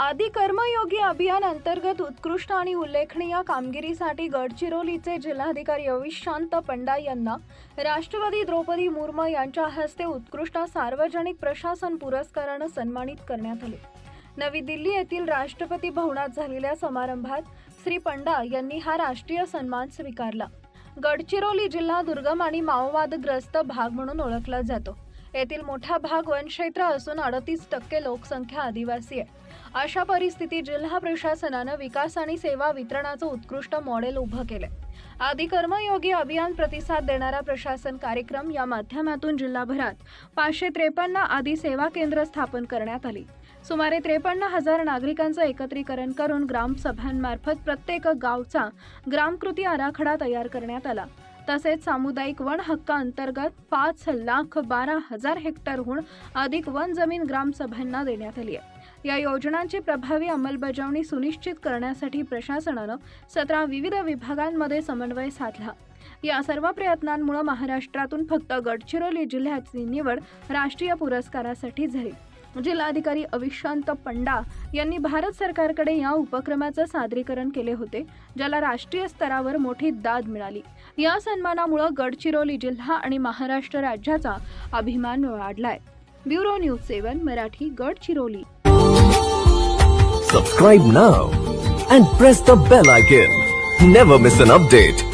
आदी कर्मयोगी अभियान अंतर्गत उत्कृष्ट आणि उल्लेखनीय कामगिरीसाठी गडचिरोलीचे जिल्हाधिकारी अविशांत पंडा यांना राष्ट्रवादी द्रौपदी मुर्मू यांच्या हस्ते उत्कृष्ट सार्वजनिक प्रशासन पुरस्कारानं सन्मानित करण्यात आले. नवी दिल्ली येथील राष्ट्रपती भवनात झालेल्या समारंभात श्री पंडा यांनी हा राष्ट्रीय सन्मान स्वीकारला. गडचिरोली जिल्हा दुर्गम आणि माओवादग्रस्त भाग म्हणून ओळखला जातो. येथील मोठा भाग वनक्षेत्र असून अडतीस टक्के लोकसंख्या आदिवासी आहे. अशा परिस्थितीत जिल्हा प्रशासनानं विकास आणि सेवा वितरणाचं उत्कृष्ट मॉडेल उभं केलंय. आदी कर्मयोगी अभियान प्रतिसाद देणारा प्रशासन कार्यक्रम या माध्यमातून जिल्हाभरात पाचशे त्रेपन्न आदी सेवा केंद्र स्थापन करण्यात आली. सुमारे त्रेपन्न हजार नागरिकांचं एकत्रीकरण करून ग्रामसभांमार्फत प्रत्येक गावचा ग्रामकृती आराखडा तयार करण्यात आला. तसेच सामुदायिक वन हक्का अंतर्गत पाच लाख बारा हजार हेक्टरहून अधिक वन जमीन ग्रामसभांना देण्यात आली आहे. या योजनांची प्रभावी अंमलबजावणी सुनिश्चित करण्यासाठी प्रशासनानं सतरा विविध विभागांमध्ये समन्वय साधला. या सर्व प्रयत्नांमुळे महाराष्ट्रातून फक्त गडचिरोली जिल्ह्याची निवड राष्ट्रीय पुरस्कारासाठी झाली. जिल्हाधिकारी अविशांत पंडा यांनी भारत सरकारकडे या उपक्रमाचं सादरीकरण केले होते ज्याला राष्ट्रीय स्तरावर मोठी दाद मिळाली. या सन्मानामुळे गडचिरोली जिल्हा आणि महाराष्ट्र राज्याचा अभिमान वाढलाय bureau news seven Marathi Gadchiroli. Subscribe now and press the bell icon never miss an update